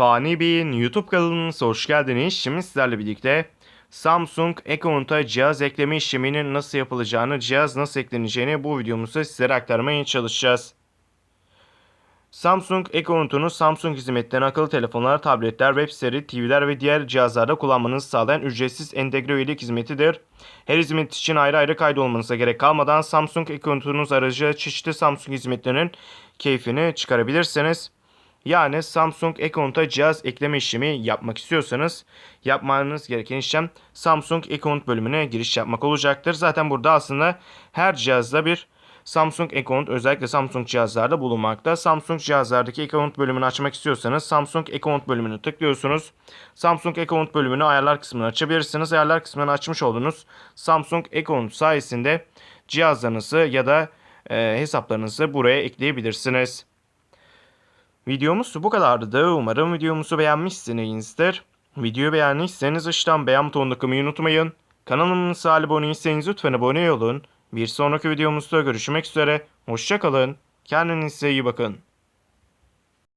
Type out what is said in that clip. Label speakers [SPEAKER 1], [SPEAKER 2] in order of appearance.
[SPEAKER 1] Fani Bey'in YouTube kanalınıza hoş geldiniz. Şimdi sizlerle birlikte Samsung Account'a cihaz ekleme işleminin nasıl yapılacağını, cihaz nasıl ekleneceğini bu videomuzda sizlere aktarmaya çalışacağız. Samsung Account'unu Samsung hizmetlerini akıllı telefonlar, tabletler, web siteleri, TV'ler ve diğer cihazlarda kullanmanızı sağlayan ücretsiz entegre üyelik hizmetidir. Her hizmet için ayrı ayrı kaydolmanıza gerek kalmadan Samsung Account'unuz aracılığıyla çeşitli Samsung hizmetlerinin keyfini çıkarabilirsiniz. Yani Samsung Account'a cihaz ekleme işlemi yapmak istiyorsanız yapmanız gereken işlem Samsung Account bölümüne giriş yapmak olacaktır. Zaten burada aslında her cihazda bir Samsung Account özellikle Samsung cihazlarda bulunmakta. Samsung cihazlardaki Account bölümünü açmak istiyorsanız Samsung Account bölümünü tıklıyorsunuz. Samsung Account bölümünü ayarlar kısmını açabilirsiniz. Ayarlar kısmını açmış olduğunuz Samsung Account sayesinde cihazlarınızı ya da e, hesaplarınızı buraya ekleyebilirsiniz. Videomuz bu kadardı. Umarım videomuzu beğenmişsinizdir. Videoyu beğendiyseniz aşağıdan beğen butonuna tıklamayı unutmayın. Kanalımıza abone değilseniz lütfen abone olun. Bir sonraki videomuzda görüşmek üzere. Hoşçakalın. Kendinize iyi bakın.